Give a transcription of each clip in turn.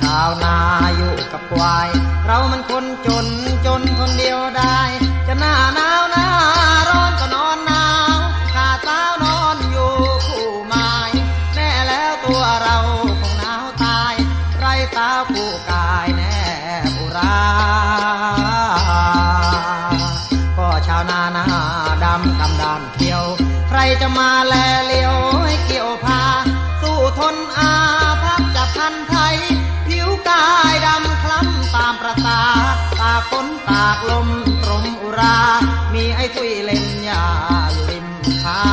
ชาวนาอยู่กับควาย เรามันคนจนจนคนเดียวได้ จะหน้าหนาวหน้าร้อนก็นอนหนาวขาสาวนอนอยู่คู่ไม้แน่แล้วตัวเราคงหนาวตาย ไรสาวผู้กายแน่บุราก็ชาวนาหน้าดำกำดานเขียว ใครจะมาแลเลี้ยวให้เกี่ยวพา สู้ทนอาากลมตรมอุรา มีไอ้ทุยเล่นยาอยู่ริมทา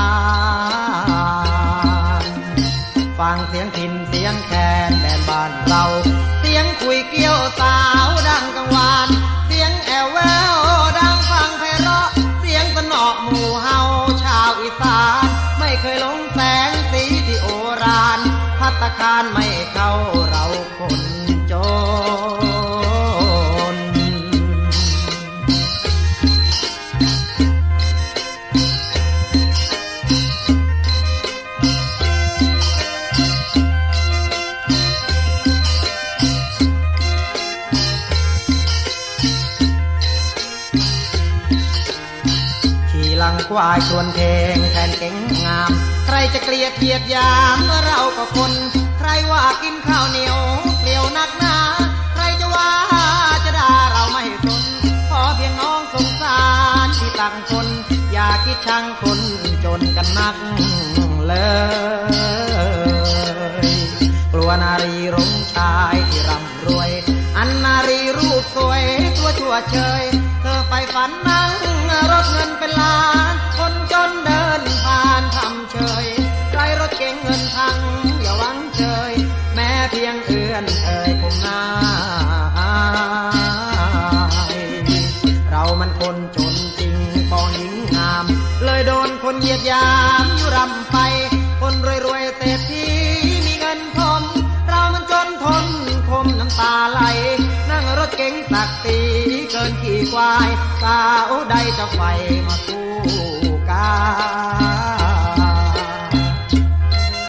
งฟังเสียงพินเสียงแคนแดนบ้านเราเสียงคุยเกี่ยวสาวดังกังวานเสียงแอวแววดังฟังไพเราะ เสียงสนอหมู่เฮาชาวอีสาน ไม่เคยหลงแสงสีที่โอรานพัตตาคารไม่เข้าเราคนจน ขี่ลังควายชวนเพลงแทนเก่งงาม ใครจะเกลียดเหยียดยามเมื่อเราก็คน ใครว่ากินข้าวเหนียวเปลี่ยวนักหนาใครจะว่าจะด่าเราไม่สนขอเพียงน้องสงสารที่ต่างคน อย่าคิดชังคนจนกันนักเลยกลัวนารีรงชายที่ร่ำรวย อันนารีรูปสวยตัวชั่วเชย ไปฝันนั่งรถเงินเป็นล้าน คนจนเดินผ่านทำเฉยใครรถเก๋งเงินทังอย่าหวังเฉยแม้เพียงเอื้อนเอ่ยคงน่ายเรามันคนจนจริงปองหญิงงาม เลยโดนคนเหยียดยามยู่รำไป คนรวยๆเศรษฐีมีเงินทมเรามันจนทนคมน้ำตาไหล นั่งรถเก๋งตักสี ควายสาวใดจะไฟมา